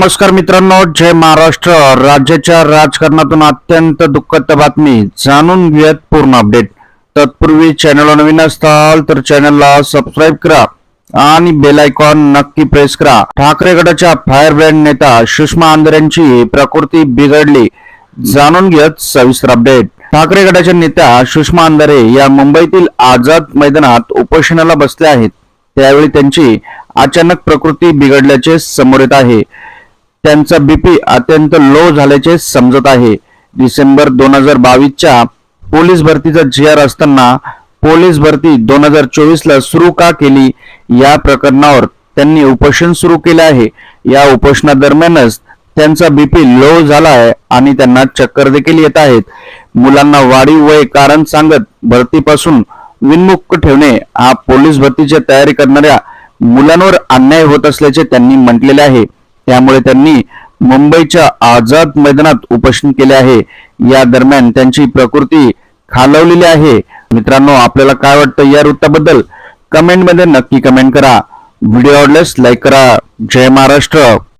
नमस्कार मित्रांनो जय महाराष्ट्र. राज्याच्या राजकारणातून अत्यंत दुःखद बातमी जाणून घेऊयात पूर्ण अपडेट तत्पूर्वी चॅनलला नवीन असताल तर चॅनलला सबस्क्राईब करा आणि बेल आयकॉन नक्की प्रेस करा. ठाकरे गटाच्या फायर ब्रँड नेता सुषमा आंधरेंची प्रकृती बिघडली. जाणून घेत सविस्तर अपडेट ठाकरे गटाच्या नेत्या सुषमा अंधारे या मुंबईतील आझाद मैदानात उपोषणाला बसल्या आहेत. त्यावेळी त्यांची अचानक प्रकृती बिघडल्याचे समोर येत आहे. त्यांचा बीपी अत्यंत लो झाल्याचे समजत आहे. डिसेंबर दोन हजार बावीसच्या पोलीस भरतीचा जी आर असताना पोलीस भरती दोन हजार चोवीसला सुरू का केली? या प्रकरणावर त्यांनी उपोषण सुरू केले आहे. या उपोषणादरम्यानच त्यांचा बीपी लो झाला आहे आणि त्यांना चक्कर देखील येत आहेत. मुलांना वाढीव वय कारण सांगत भरतीपासून विनमुक्त ठेवणे हा पोलीस भरतीची तयारी करणाऱ्या मुलांवर अन्याय होत असल्याचे त्यांनी म्हटलेले आहे. त्यामुळे त्यांनी मुंबईच्या आझाद मैदानात उपोषण केले आहे. या दरम्यान त्यांची प्रकृती खालवलेली आहे. मित्रांनो आपल्याला काय वाटतं या वृत्ताबद्दल कमेंटमध्ये नक्की कमेंट करा. व्हिडिओ आवडल्यास लाईक करा. जय महाराष्ट्र.